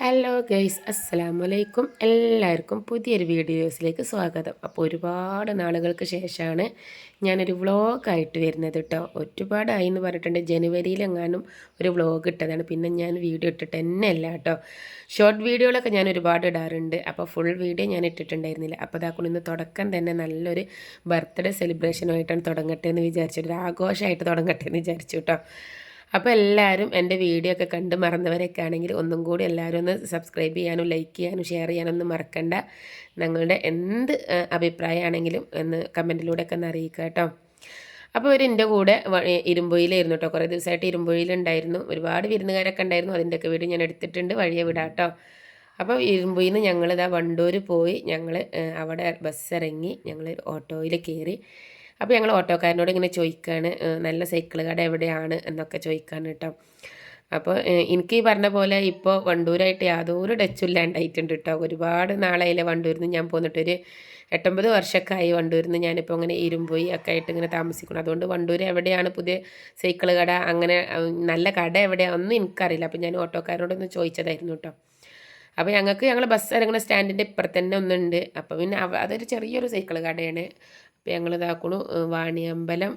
Hello guys അസ്സലാമു അലൈക്കും എല്ലാവർക്കും പുതിയൊരു വീഡിയോസിലേക്ക് സ്വാഗതം. അപ്പോൾ ഒരുപാട് നാളുകൾക്ക് ശേഷമാണ് ഞാനൊരു വ്ളോഗായിട്ട് വരുന്നത് കേട്ടോ. ഒരുപാടായി എന്ന് പറഞ്ഞിട്ടുണ്ട്. ജനുവരിയിലെങ്ങാനും ഒരു വ്ളോഗ് ഇട്ടതാണ്. പിന്നെ ഞാൻ വീഡിയോ ഇട്ടിട്ട് തന്നെ അല്ല കേട്ടോ. ഷോർട്ട് വീഡിയോകളൊക്കെ ഞാൻ ഒരുപാട് ഇടാറുണ്ട്. അപ്പോൾ ഫുൾ വീഡിയോ ഞാൻ ഇട്ടിട്ടുണ്ടായിരുന്നില്ല. അപ്പോൾ അതാക്കൊണ്ട് ഇന്ന് തുടക്കം തന്നെ നല്ലൊരു ബർത്ത്ഡേ സെലിബ്രേഷനുമായിട്ടാണ് തുടങ്ങട്ടെ എന്ന് വിചാരിച്ചു ഒരു ആഘോഷമായിട്ട് തുടങ്ങട്ടെ എന്ന് വിചാരിച്ചു കേട്ടോ. അപ്പോൾ എല്ലാവരും എന്റെ വീഡിയോ ഒക്കെ കണ്ട് മറന്നവരൊക്കെ ആണെങ്കിൽ ഒന്നും കൂടി എല്ലാവരും ഒന്ന് സബ്സ്ക്രൈബ് ചെയ്യാനും ലൈക്ക് ചെയ്യാനും ഷെയർ ചെയ്യാനും ഒന്നും മറക്കണ്ട. ഞങ്ങളുടെ എന്ത് അഭിപ്രായമാണെങ്കിലും ഒന്ന് കമന്റിലൂടെ ഒക്കെ ഒന്ന് അറിയിക്കുക കേട്ടോ. അപ്പോൾ ഒരു എന്റെ കൂടെ ഇരുമ്പൊയിലായിരുന്നു കേട്ടോ. കുറേ ദിവസമായിട്ട് ഇരുമ്പൊയിലുണ്ടായിരുന്നു ഒരുപാട് വിരുന്നുകാരൊക്കെ ഉണ്ടായിരുന്നു. അതിന്റെയൊക്കെ വീട് ഞാൻ എടുത്തിട്ടുണ്ട്. വഴിയെ വിടാം കേട്ടോ. അപ്പോൾ ഇരുമ്പൊയിൽ നിന്ന് ഞങ്ങളിതാ വണ്ടൂർ പോയി. ഞങ്ങൾ അവിടെ ബസ് ഇറങ്ങി ഞങ്ങൾ ഓട്ടോയിൽ കയറി അപ്പോൾ ഞങ്ങൾ ഓട്ടോക്കാരനോട് ഇങ്ങനെ ചോദിക്കുകയാണ് നല്ല സൈക്കിൾ കട എവിടെയാണ് എന്നൊക്കെ ചോദിക്കാൻ കേട്ടോ അപ്പോൾ എനിക്ക് ഈ പറഞ്ഞ പോലെ ഇപ്പോൾ വണ്ടൂരായിട്ട് യാതൊരു ടച്ചും ഇല്ലാണ്ടായിട്ടുണ്ട് കേട്ടോ ഒരുപാട് നാളായില്ലേ വണ്ടൂരിൽ നിന്ന് ഞാൻ പോന്നിട്ടൊരു എട്ടൊമ്പത് വർഷമൊക്കെ ആയി വണ്ടൂരിൽ നിന്ന് ഞാനിപ്പോൾ ഇങ്ങനെ ഇരുമ്പോയി ഒക്കെ ആയിട്ട് ഇങ്ങനെ താമസിക്കുന്നു. അതുകൊണ്ട് വണ്ടൂർ എവിടെയാണ് പുതിയ സൈക്കിൾ കട അങ്ങനെ നല്ല കട എവിടെയാണ് ഒന്നും എനിക്കറിയില്ല. അപ്പോൾ ഞാൻ ഓട്ടോക്കാരനോടൊന്ന് ചോദിച്ചതായിരുന്നു കേട്ടോ അപ്പോൾ ഞങ്ങൾക്ക് ഞങ്ങൾ ബസ് ഇറങ്ങുന്ന സ്റ്റാൻഡിന്റെ ഇപ്പുറത്ത് തന്നെ ഒന്നുണ്ട് അപ്പോൾ പിന്നെ അതൊരു ചെറിയൊരു സൈക്കിൾ കടയാണ്. അപ്പോൾ ഞങ്ങൾ ഇതാക്കണു വാണിയമ്പലം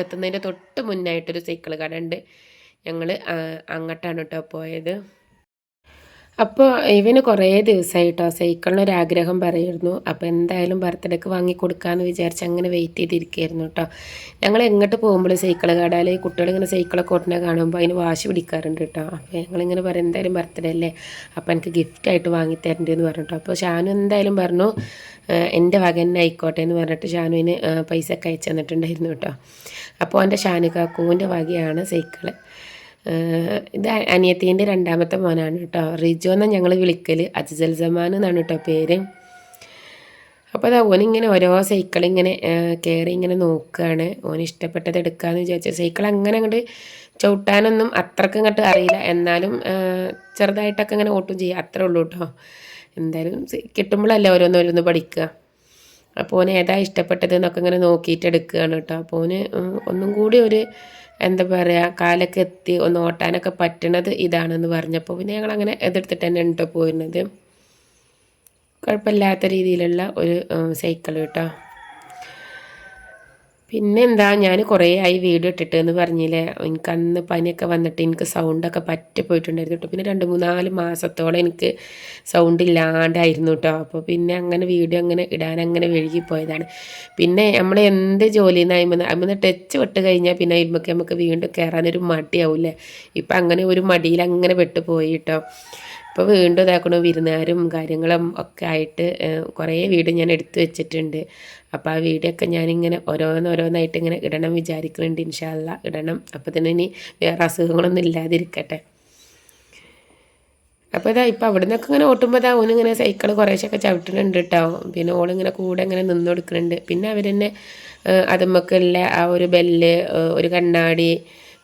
എത്തുന്നതിന്റെ തൊട്ട് മുന്നായിട്ടൊരു സൈക്കിൾ കട ഉണ്ട് ഞങ്ങൾ അങ്ങോട്ടാണ് കേട്ടോ പോയത്. അപ്പോൾ ഇവന് കുറേ ദിവസമായിട്ടോ സൈക്കിളിനൊരാഗ്രഹം പറയായിരുന്നു അപ്പോൾ എന്തായാലും ബർത്ത്ഡേക്ക് വാങ്ങി കൊടുക്കാമെന്ന് വിചാരിച്ച് അങ്ങനെ വെയിറ്റ് ചെയ്തിരിക്കുകയായിരുന്നു കേട്ടോ ഞങ്ങൾ എങ്ങോട്ട് പോകുമ്പോൾ സൈക്കിൾ കടാൽ കുട്ടികളിങ്ങനെ സൈക്കിളൊക്കെ ഓട്ടനെ കാണുമ്പോൾ അതിന് വാശി പിടിക്കാറുണ്ട് കേട്ടോ അപ്പോൾ ഞങ്ങളിങ്ങനെ പറയും എന്തായാലും ബർത്ത്ഡേ അല്ലേ? അപ്പോൾ എനിക്ക് ഗിഫ്റ്റായിട്ട് വാങ്ങി തരേണ്ടതെന്ന് പറഞ്ഞിട്ടോ അപ്പോൾ ഷാനു എന്തായാലും പറഞ്ഞു എന്റെ വകൻ ആയിക്കോട്ടെ എന്ന് പറഞ്ഞിട്ട് ഷാനുവിന് പൈസ ഒക്കെ അയച്ചു തന്നിട്ടുണ്ടായിരുന്നു കേട്ടോ അപ്പോൾ എന്റെ ഷാനു കാക്കുവിന്റെ വകയാണ് സൈക്കിൾ. ഇത് അനിയത്തീന്റെ രണ്ടാമത്തെ മോനാണ് കേട്ടോ. റിജോ എന്നാണ് ഞങ്ങൾ വിളിക്കൽ അജിസൽ സമാൻ എന്നാണ് കേട്ടോ പേര്. അപ്പോൾ അതാ ഓനിങ്ങനെ ഓരോ സൈക്കിൾ ഇങ്ങനെ കയറി ഇങ്ങനെ നോക്കുകയാണ് ഓന് ഇഷ്ടപ്പെട്ടത് എടുക്കാമെന്ന് വിചാരിച്ച. സൈക്കിൾ അങ്ങനെ അങ്ങോട്ട് ചവിട്ടാനൊന്നും അത്രക്കും ഇങ്ങോട്ട് അറിയില്ല. എന്നാലും ചെറുതായിട്ടൊക്കെ ഇങ്ങനെ ഓട്ടും ചെയ്യുക അത്രേ ഉള്ളൂ കേട്ടോ. എന്തായാലും കിട്ടുമ്പോഴല്ലേ ഓരോന്നോരോന്ന് പഠിക്കുക അപ്പോൾ ഓന് ഏതാ ഇഷ്ടപ്പെട്ടത് എന്നൊക്കെ ഇങ്ങനെ നോക്കിയിട്ട് എടുക്കുകയാണ് കേട്ടോ. അപ്പോൾ ഓന് ഒന്നും കൂടി ഒരു എന്താ പറയുക കാലൊക്കെ എത്തി ഒന്ന് ഓട്ടാനൊക്കെ പറ്റണത് ഇതാണെന്ന് പറഞ്ഞപ്പോൾ പിന്നെ ഞങ്ങൾ അങ്ങനെ എതിർത്തിട്ട് തന്നെ ഉണ്ടോ പോയിരുന്നത് കുഴപ്പമില്ലാത്ത രീതിയിലുള്ള ഒരു സൈക്കിൾ കേട്ടോ പിന്നെ എന്താ ഞാൻ കുറേ ആയി വീഡിയോ ഇട്ടിട്ട് എന്ന് പറഞ്ഞില്ലേ എനിക്ക് അന്ന് പനിയൊക്കെ വന്നിട്ട് എനിക്ക് സൗണ്ടൊക്കെ പറ്റി പോയിട്ടുണ്ടായിരുന്നു കേട്ടോ പിന്നെ രണ്ട് മൂന്നാൽ മാസത്തോളം എനിക്ക് സൗണ്ട് ഇല്ലാണ്ടായിരുന്നു കേട്ടോ അപ്പോൾ പിന്നെ അങ്ങനെ വീഡിയോ അങ്ങനെ ഇടാൻ അങ്ങനെ പോയതാണ്. പിന്നെ നമ്മൾ എന്ത് ജോലി നിന്ന് അമ്മന്ന് ടച്ച് വിട്ട് കഴിഞ്ഞാൽ പിന്നെ അതിമൊക്കെ നമുക്ക് വീണ്ടും കയറാനൊരു മടിയാവില്ലേ? ഇപ്പം അങ്ങനെ ഒരു മടിയിൽ അങ്ങനെ പെട്ടുപോയി കേട്ടോ ഇപ്പോൾ വീണ്ടും ഇതാക്കണു വിരുന്നുകാരും കാര്യങ്ങളും ഒക്കെ ആയിട്ട് കുറേ വീട് ഞാൻ എടുത്തു വെച്ചിട്ടുണ്ട്. അപ്പോൾ ആ വീടൊക്കെ ഞാനിങ്ങനെ ഓരോന്നോരോന്നായിട്ട് ഇങ്ങനെ ഇടണം വിചാരിക്കുന്നുണ്ട് ഇൻഷാല്ല ഇടണം. അപ്പോൾ തന്നെ ഇനി വേറെ അസുഖങ്ങളൊന്നും ഇല്ലാതിരിക്കട്ടെ. അപ്പോൾ ഇതാ ഇപ്പോൾ അവിടെ നിന്നൊക്കെ ഇങ്ങനെ ഓട്ടുമ്പോൾ ഇതാ ഓനിങ്ങനെ സൈക്കിൾ കുറേശ്ശൊക്കെ ചവിട്ടുന്നുണ്ട് കേട്ടോ പിന്നെ ഓളിങ്ങനെ കൂടെ ഇങ്ങനെ നിന്ന് കൊടുക്കുന്നുണ്ട് പിന്നെ അവർ തന്നെ അതുമ്മക്കുള്ള ആ ഒരു ബെല്ല് ഒരു കണ്ണാടി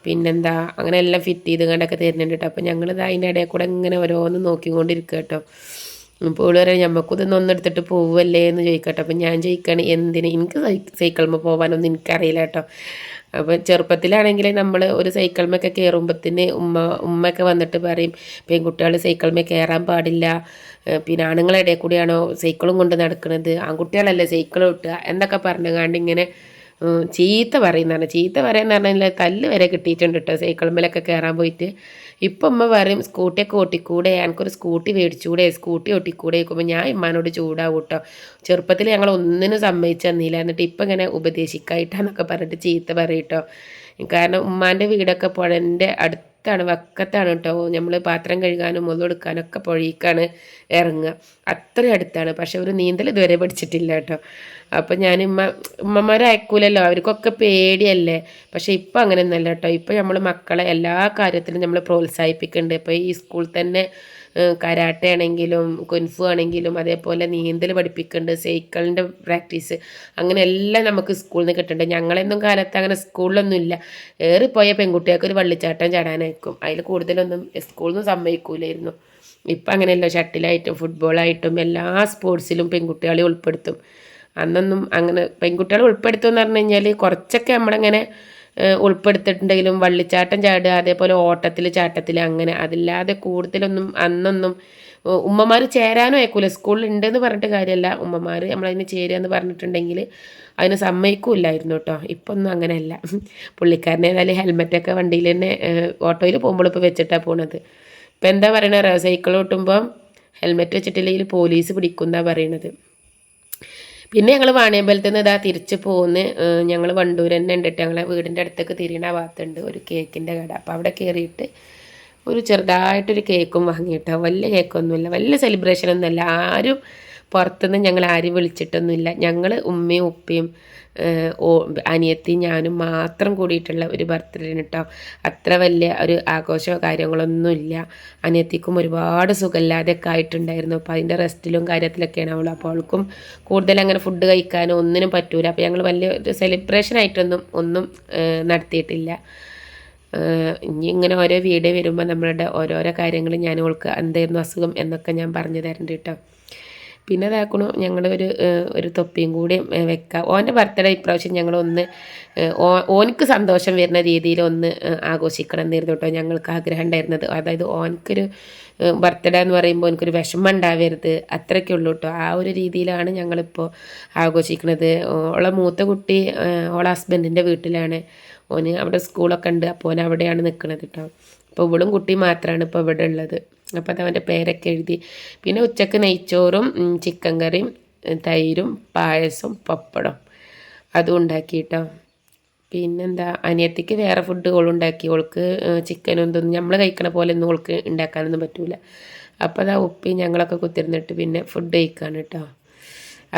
പിന്നെന്താ അങ്ങനെ എല്ലാം ഫിറ്റ് ചെയ്ത് കണ്ടൊക്കെ തരുന്നുണ്ട് കേട്ടോ അപ്പോൾ ഞങ്ങൾ അതിന്റെ ഇടയിൽ കൂടെ ഇങ്ങനെ ഓരോന്ന് നോക്കിക്കൊണ്ടിരിക്കുക കേട്ടോ അപ്പോൾ ഇവിടെ പറയാം ഞമ്മക്കിതൊന്നും ഒന്നെടുത്തിട്ട് പോവല്ലേ? എന്ന് ചോദിക്കട്ടോ അപ്പം ഞാൻ ചോദിക്കുകയാണ് എന്തിന്? എനിക്ക് സൈക്കിൾമ പോകാനൊന്നും എനിക്കറിയില്ല കേട്ടോ അപ്പോൾ ചെറുപ്പത്തിലാണെങ്കിൽ നമ്മൾ ഒരു സൈക്കിൾമൊക്കെ കയറുമ്പത്തിന് ഉമ്മ ഉമ്മയൊക്കെ വന്നിട്ട് പറയും പെൺകുട്ടികൾ സൈക്കിളിമേ കയറാൻ പാടില്ല. പിന്നെ ആണുങ്ങളുടെ ഇടയിൽ കൂടിയാണോ സൈക്കിളും കൊണ്ട് നടക്കുന്നത് ആൺകുട്ടികളല്ലേ സൈക്കിൾ കിട്ടുക എന്നൊക്കെ പറഞ്ഞുകൊണ്ട് ഇങ്ങനെ ചീത്ത പറയുന്നതാണ്. ചീത്ത പറയുന്ന പറഞ്ഞാൽ തല്ല് വരെ കിട്ടിയിട്ടുണ്ട് കേട്ടോ സൈക്കിൾമേലൊക്കെ കയറാൻ പോയിട്ട്. ഇപ്പം അമ്മ പറയും സ്കൂട്ടിയൊക്കെ ഓട്ടിക്കൂടെ? എനിക്കൊരു സ്കൂട്ടി മേടിച്ചുകൂടെ സ്കൂട്ടി ഓട്ടിക്കൂടെ? ചോദിക്കുമ്പോൾ ഞാൻ ഇമ്മാനോട് ചൂടാവും കേട്ടോ ചെറുപ്പത്തിൽ ഞങ്ങൾ ഒന്നിനും സമ്മതിച്ചു തന്നില്ല. എന്നിട്ട് ഇപ്പം ഇങ്ങനെ ഉപദേശിക്കായിട്ടാന്നൊക്കെ പറഞ്ഞിട്ട് ചീത്ത പറയും കേട്ടോ കാരണം ഉമ്മാന്റെ വീടൊക്കെ പുഴന്റെ അടുത്ത് അടുത്താണ് വക്കത്താണ് കേട്ടോ. നമ്മൾ പാത്രം കഴുകാനും മുതലെടുക്കാനൊക്കെ പുഴയിക്കാണ് ഇറങ്ങുക അത്ര അടുത്താണ്. പക്ഷെ ഒരു നീന്തൽ ഇതുവരെ പഠിച്ചിട്ടില്ല കേട്ടോ. അപ്പം ഞാൻ ഉമ്മ ഉമ്മമാരെ അയക്കൂലല്ലോ. അവർക്കൊക്കെ പേടിയല്ലേ. പക്ഷേ ഇപ്പം അങ്ങനെയൊന്നല്ല കേട്ടോ. ഇപ്പം നമ്മൾ മക്കളെ എല്ലാ കാര്യത്തിലും നമ്മൾ പ്രോത്സാഹിപ്പിക്കുന്നുണ്ട് ഇപ്പോൾ ഈ സ്കൂളിൽ തന്നെ കരാട്ടെ ആണെങ്കിലും കുൻഫു ആണെങ്കിലും അതേപോലെ നീന്തൽ പഠിപ്പിക്കുന്നുണ്ട് സൈക്കിളിന്റെ പ്രാക്ടീസ് അങ്ങനെ എല്ലാം നമുക്ക് സ്കൂളിൽ നിന്ന് കിട്ടുന്നുണ്ട് ഞങ്ങളെന്നും കാലത്ത് അങ്ങനെ സ്കൂളിലൊന്നും ഇല്ല. ഏറിപ്പോയ പെൺകുട്ടികൾക്ക് ഒരു വള്ളിച്ചാട്ടം ചാടാനായിരിക്കും. അതിൽ കൂടുതലൊന്നും സ്കൂളിൽ നിന്ന് സമ്മതിക്കൂലായിരുന്നു. ഇപ്പം അങ്ങനെയല്ല. ഷട്ടിലായിട്ടും ഫുട്ബോളായിട്ടും എല്ലാ സ്പോർട്സിലും പെൺകുട്ടികളെ ഉൾപ്പെടുത്തും. അന്നൊന്നും അങ്ങനെ പെൺകുട്ടികളെ ഉൾപ്പെടുത്തുമെന്ന് പറഞ്ഞു കഴിഞ്ഞാൽ കുറച്ചൊക്കെ നമ്മളങ്ങനെ ഉൾപ്പെടുത്തിയിട്ടുണ്ടെങ്കിലും വള്ളിച്ചാട്ടം ചാടുക അതേപോലെ ഓട്ടത്തിൽ ചാട്ടത്തിൽ അങ്ങനെ. അതില്ലാതെ കൂടുതലൊന്നും അന്നൊന്നും ഉമ്മമാർ ചേരാനും അയക്കൂല. സ്കൂളിൽ ഉണ്ടെന്ന് പറഞ്ഞിട്ട് കാര്യമല്ല ഉമ്മമാർ നമ്മളതിന് ചേരുക എന്ന് പറഞ്ഞിട്ടുണ്ടെങ്കിൽ അതിന് സമ്മതിക്കൂലായിരുന്നു കേട്ടോ. ഇപ്പം ഒന്നും അങ്ങനെയല്ല. പുള്ളിക്കാരനെ ഏതായാലും ഹെൽമെറ്റൊക്കെ വണ്ടിയിൽ തന്നെ ഓട്ടോയിൽ പോകുമ്പോൾ ഇപ്പോൾ വെച്ചിട്ടാണ് പോണത്. ഇപ്പം എന്താ പറയണത് സൈക്കിൾ ഓട്ടുമ്പോൾ ഹെൽമെറ്റ് വെച്ചിട്ടില്ലെങ്കിൽ പോലീസ് പിടിക്കുന്നതാണ് പറയണത്. പിന്നെ ഞങ്ങൾ വാണിയമ്പലത്തിൽ നിന്ന് ഇതാ തിരിച്ച് പോകുന്ന ഞങ്ങൾ വണ്ടൂർ തന്നെ ഉണ്ടിട്ട് ഞങ്ങളെ വീടിന്റെ അടുത്തേക്ക് തിരിയണ ഭാഗത്തുണ്ട് ഒരു കേക്കിന്റെ കട. അപ്പോൾ അവിടെ കയറിയിട്ട് ഒരു ചെറുതായിട്ടൊരു കേക്കും വാങ്ങിയിട്ടോ. വലിയ കേക്കൊന്നുമില്ല വലിയ സെലിബ്രേഷൻ ഒന്നുമല്ല. ആരും പുറത്തുനിന്ന് ഞങ്ങൾ ആരും വിളിച്ചിട്ടൊന്നുമില്ല. ഞങ്ങൾ ഉമ്മയും ഉപ്പയും അനിയത്തി ഞാനും മാത്രം കൂടിയിട്ടുള്ള ഒരു ബർത്ത്ഡേ കേട്ടോ അത്ര വലിയ ഒരു ആഘോഷമോ കാര്യങ്ങളൊന്നുമില്ല അനിയത്തിക്കും ഒരുപാട് സുഖമില്ലാതെയൊക്കെ ആയിട്ടുണ്ടായിരുന്നു. അപ്പോൾ അതിന്റെ റെസ്റ്റിലും കാര്യത്തിലൊക്കെയാണ് അവൾ. അപ്പോൾ അവൾക്കും കൂടുതൽ അങ്ങനെ ഫുഡ് കഴിക്കാനോ ഒന്നിനും പറ്റൂല. അപ്പോൾ ഞങ്ങൾ വലിയ ഒരു സെലിബ്രേഷൻ ആയിട്ടൊന്നും ഒന്നും നടത്തിയിട്ടില്ല. ഇനി ഇങ്ങനെ ഓരോ വീഡിയോ വരുമ്പോൾ നമ്മളുടെ ഓരോരോ കാര്യങ്ങൾ ഞാൻ ഓൾക്ക് എന്തായിരുന്നു അസുഖം എന്നൊക്കെ ഞാൻ പറഞ്ഞു തരേണ്ടി കേട്ടോ പിന്നെ അതാക്കണു ഞങ്ങൾ ഒരു ഒരു തൊപ്പിയും കൂടി വെക്കാം. ഓന്റെ ബർത്ത്ഡേ ഇപ്രാവശ്യം ഞങ്ങളൊന്ന് ഓനക്ക് സന്തോഷം വരുന്ന രീതിയിൽ ഒന്ന് ആഘോഷിക്കണം എന്നിരുന്നു കേട്ടോ ഞങ്ങൾക്ക് ആഗ്രഹം ഉണ്ടായിരുന്നത്. അതായത് ഓനക്കൊരു ബർത്ത്ഡേ എന്ന് പറയുമ്പോൾ എനിക്കൊരു വിഷമം ഉണ്ടാവരുത്. അത്രയ്ക്കേ ഉള്ളൂ കേട്ടോ ആ ഒരു രീതിയിലാണ് ഞങ്ങളിപ്പോൾ ആഘോഷിക്കുന്നത് ഓളെ മൂത്ത കുട്ടി ഓളെ ഹസ്ബൻഡിന്റെ വീട്ടിലാണ്. ഓന് അവിടെ സ്കൂളൊക്കെ ഉണ്ട്. അപ്പോൾ ഓൻ അവിടെയാണ് നിൽക്കുന്നത് കേട്ടോ അപ്പോൾ ഇവളും കുട്ടി മാത്രമാണ് ഇപ്പോൾ ഇവിടെ ഉള്ളത്. അപ്പോൾ അതവന്റെ പേരൊക്കെ എഴുതി. പിന്നെ ഉച്ചയ്ക്ക് നെയ്ച്ചോറും ചിക്കൻ കറിയും തൈരും പായസം പപ്പടം അതും ഉണ്ടാക്കി കേട്ടോ പിന്നെന്താ അനിയത്തിക്ക് വേറെ ഫുഡ് ഓളുണ്ടാക്കി ഓൾക്ക് ചിക്കനും ഇതൊന്നും നമ്മൾ കഴിക്കണ പോലെ ഒന്നും ഓൾക്ക് ഉണ്ടാക്കാനൊന്നും പറ്റൂല. അപ്പോൾ അതാ ഉപ്പി ഞങ്ങളൊക്കെ കുത്തിരുന്നിട്ട് പിന്നെ ഫുഡ് കഴിക്കാണ് കേട്ടോ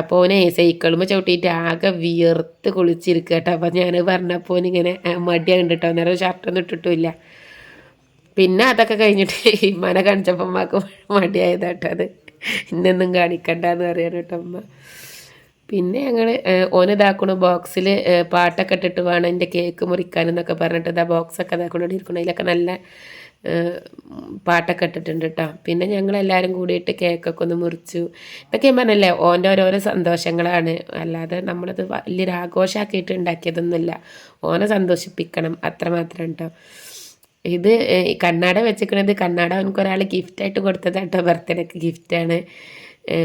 അപ്പോൾ ഓനെ സൈക്കിളുമ്പോൾ ചവിട്ടിയിട്ട് ആകെ വിയർത്ത് കുളിച്ചിരിക്കുക കേട്ടോ അപ്പോൾ ഞാൻ പറഞ്ഞപ്പോൾ ഇങ്ങനെ മടിയാണ് കേട്ടോ അന്നേരം ഷർട്ടൊന്നും ഇട്ടിട്ടുമില്ല പിന്നെ അതൊക്കെ കഴിഞ്ഞിട്ട് ഇമ്മനെ കാണിച്ചപ്പോൾ അമ്മയ്ക്ക് മടിയായതാട്ടോ അത്. ഇന്നൊന്നും കാണിക്കണ്ട എന്ന് പറയാൻ കേട്ടോ അമ്മ പിന്നെ ഞങ്ങൾ ഓനിതാക്കണു ബോക്സിൽ പാട്ടൊക്കെ ഇട്ടിട്ട് വേണം എന്റെ കേക്ക് മുറിക്കാനെന്നൊക്കെ പറഞ്ഞിട്ട് ഇതാ ബോക്സൊക്കെ ഇതാക്കണോടി ഇരിക്കണം അതിലൊക്കെ നല്ല പാട്ടൊക്കെ ഇട്ടിട്ടുണ്ട് കേട്ടോ. പിന്നെ ഞങ്ങൾ എല്ലാവരും കൂടിയിട്ട് കേക്കൊക്കെ ഒന്ന് മുറിച്ചു. ഇതൊക്കെ ഞാൻ പറഞ്ഞല്ലേ ഓന്റെ ഓരോരോ സന്തോഷങ്ങളാണ്. അല്ലാതെ നമ്മളത് വലിയൊരു ആഘോഷമാക്കിയിട്ട് ഉണ്ടാക്കിയതൊന്നുമില്ല. ഓനെ സന്തോഷിപ്പിക്കണം അത്രമാത്രം കേട്ടോ. ഇത് കണ്ണാട വെച്ചിരിക്കണത് കണ്ണാട അവനക്ക് ഒരാൾ ഗിഫ്റ്റായിട്ട് കൊടുത്തതാട്ടോ ബർത്ത്ഡേക്ക് ഗിഫ്റ്റാണ്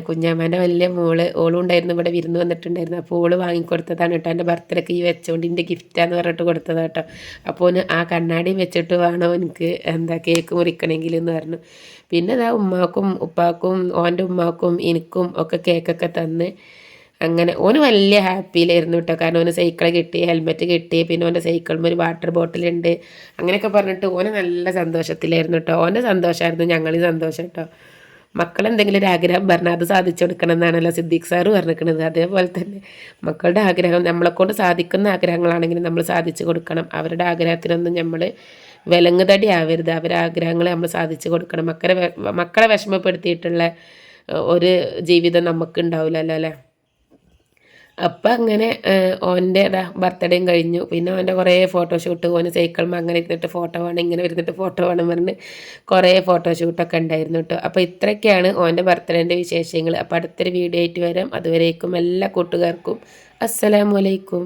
കുഞ്ഞാമ്മേന്റെ വലിയ മോൾ ഓളും ഉണ്ടായിരുന്നു. ഇവിടെ വിരുന്ന് വന്നിട്ടുണ്ടായിരുന്നു. അപ്പോൾ ഓൾ വാങ്ങിക്കൊടുത്തതാണ് കേട്ടോ. എന്റെ ബർത്ത്ഡേക്ക് ഈ വെച്ചുകൊണ്ട് എന്റെ ഗിഫ്റ്റാന്ന് പറഞ്ഞിട്ട് കൊടുത്തതാണ് കേട്ടോ. അപ്പോൾ ആ കണ്ണാടി വെച്ചിട്ട് വേണോ എനിക്ക് എന്താ കേക്ക് മുറിക്കണമെങ്കിൽ എന്ന് പറഞ്ഞു. പിന്നെ അതാ ഉമ്മാക്കും ഉപ്പാക്കും ഓന്റെ ഉമ്മാക്കും എനിക്കും ഒക്കെ കേക്കൊക്കെ തന്ന് അങ്ങനെ ഓന് വലിയ ഹാപ്പിയിലായിരുന്നു കേട്ടോ കാരണം ഓന് സൈക്കിൾ കിട്ടി ഹെൽമെറ്റ് കിട്ടി പിന്നെ ഓന്റെ സൈക്കിളിൽ ഒരു വാട്ടർ ബോട്ടിലുണ്ട് അങ്ങനെയൊക്കെ പറഞ്ഞിട്ട് ഓന് നല്ല സന്തോഷത്തിലായിരുന്നു കേട്ടോ ഓന്റെ സന്തോഷമായിരുന്നു ഞങ്ങളിൽ സന്തോഷം കേട്ടോ മക്കളെന്തെങ്കിലും ഒരു ആഗ്രഹം പറഞ്ഞാൽ അത് സാധിച്ചു കൊടുക്കണം എന്നാണല്ലോ സിദ്ദീഖ് സാറ് പറഞ്ഞിരിക്കുന്നത് അതേപോലെ തന്നെ മക്കളുടെ ആഗ്രഹം നമ്മളെക്കൊണ്ട് സാധിക്കുന്ന ആഗ്രഹങ്ങളാണെങ്കിൽ നമ്മൾ സാധിച്ചു കൊടുക്കണം. അവരുടെ ആഗ്രഹത്തിനൊന്നും നമ്മൾ വിലങ്ങുതടി ആവരുത്. അവരുടെ ആഗ്രഹങ്ങൾ നമ്മൾ സാധിച്ചു കൊടുക്കണം. മക്കളെ മക്കളെ വിഷമപ്പെടുത്തിയിട്ടുള്ള ഒരു ജീവിതം നമുക്ക് ഉണ്ടാവില്ലല്ലോ അല്ലേ? അപ്പം അങ്ങനെ ഓന്റെ ബർത്ത്ഡേയും കഴിഞ്ഞു. പിന്നെ ഓന്റെ കുറേ ഫോട്ടോഷൂട്ട് ഓന് സൈക്കിളും അങ്ങനെ ഇരുന്നിട്ട് ഫോട്ടോ വേണം ഇങ്ങനെ ഇരുന്നിട്ട് ഫോട്ടോ വേണം പറഞ്ഞ് കുറേ ഫോട്ടോഷൂട്ടൊക്കെ ഉണ്ടായിരുന്നു കേട്ടോ അപ്പോൾ ഇത്രയൊക്കെയാണ് ഓന്റെ ബർത്ത്ഡേന്റെ വിശേഷങ്ങൾ അപ്പോൾ അടുത്തൊരു വീഡിയോ ആയിട്ട് വരാം. അതുവരേക്കും എല്ലാ കൂട്ടുകാർക്കും അസ്സലാമലൈക്കും